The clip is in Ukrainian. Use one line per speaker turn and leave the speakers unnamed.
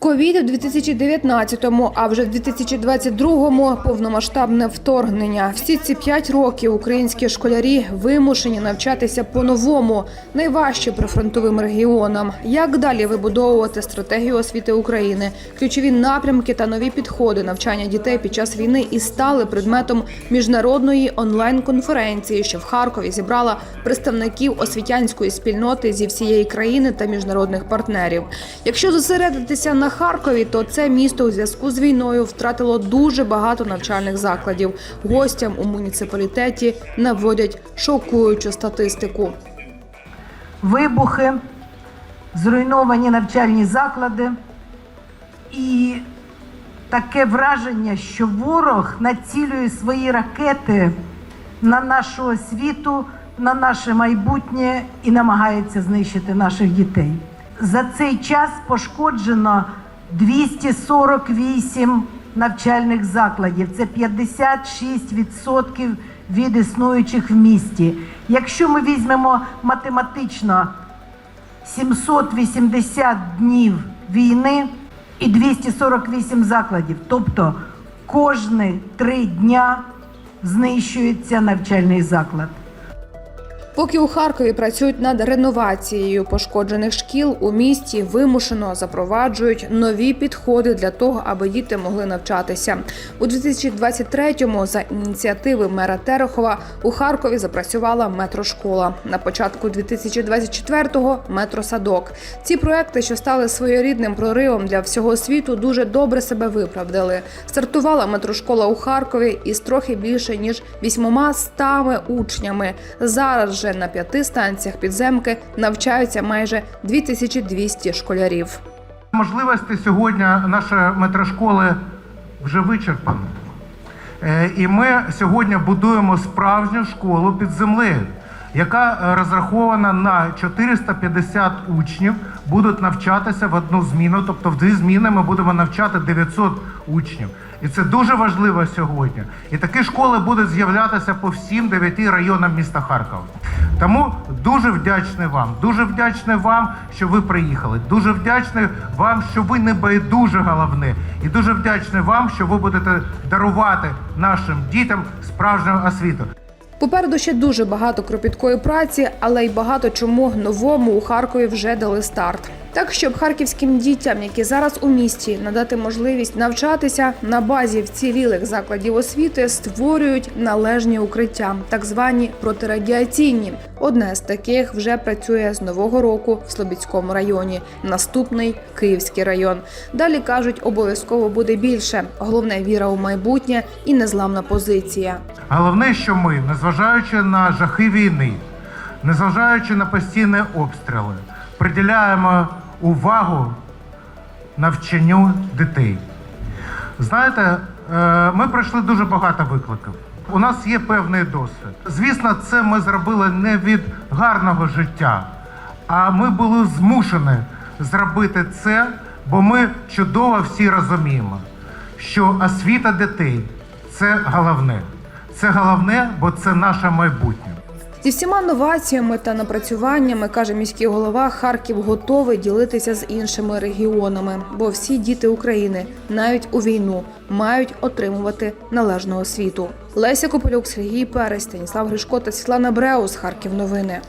Ковід у 2019-му, а вже в 2022-му повномасштабне вторгнення. Всі ці п'ять років українські школярі вимушені навчатися по-новому. Найважче прифронтовим регіонам. Як далі вибудовувати стратегію освіти України? Ключові напрямки та нові підходи навчання дітей під час війни і стали предметом міжнародної онлайн-конференції, що в Харкові зібрала представників освітянської спільноти зі всієї країни та міжнародних партнерів. Якщо зосередитися на Харкові, то це місто у зв'язку з війною втратило дуже багато навчальних закладів. Гостям у муніципалітеті наводять шокуючу статистику.
вибухи, зруйновані навчальні заклади і таке враження, що ворог націлює свої ракети на нашу освіту, на наше майбутнє і намагається знищити наших дітей. За цей час пошкоджено 248 навчальних закладів. Це 56% від існуючих в місті. Якщо ми візьмемо математично 780 днів війни і 248 закладів, тобто кожні три дня знищується навчальний заклад.
Поки у Харкові працюють над реновацією пошкоджених шкіл, у місті вимушено запроваджують нові підходи для того, аби діти могли навчатися. У 2023-му за ініціативи мера Терехова у Харкові запрацювала метрошкола. На початку 2024-го – метросадок. Ці проекти, що стали своєрідним проривом для всього світу, дуже добре себе виправдали. Стартувала метрошкола у Харкові із трохи більше ніж 800 учнями. Зараз же на п'яти станціях підземки навчаються майже 2200 школярів.
Можливості сьогодні нашої метрошколи вже вичерпані. Е, І ми сьогодні будуємо справжню школу під землею, яка розрахована на 450 учнів, будуть навчатися в одну зміну, тобто в дві зміни ми будемо навчати 900 учнів. І це дуже важливо сьогодні. І такі школи будуть з'являтися по всім дев'яти районам міста Харкова. Тому дуже вдячний вам, дуже вдячний вам, що ви приїхали. Дуже вдячний вам, що ви не байдуже головне. І дуже вдячний вам, що ви будете дарувати нашим дітям справжню освіту.
Попереду ще дуже багато кропіткої праці, але й багато чому новому у Харкові вже дали старт. Так, щоб харківським дітям, які зараз у місті, надати можливість навчатися на базі вцілілих закладів освіти, створюють належні укриття, так звані протирадіаційні. Одне з таких вже працює з нового року в Слобідському районі. Наступний Київський район. Далі кажуть, обов'язково буде більше. Головне віра у майбутнє і незламна позиція.
Головне, що ми, незважаючи на жахи війни, незважаючи на постійні обстріли, приділяємо увагу навчанню дітей. Знаєте, е, ми пройшли дуже багато викликів. У нас є певний досвід. Звісно, це ми зробили не від гарного життя, а ми були змушені зробити це, бо ми чудово всі розуміємо, що освіта дітей це головне. Це головне, бо це наше майбутнє.
Зі всіма новаціями та напрацюваннями, каже міський голова, Харків готовий ділитися з іншими регіонами, бо всі діти України, навіть у війну, мають отримувати належну освіту. Леся Кополюк, Сергій Перес, Станіслав Гришко та Світлана Бреус. Харків. Новини.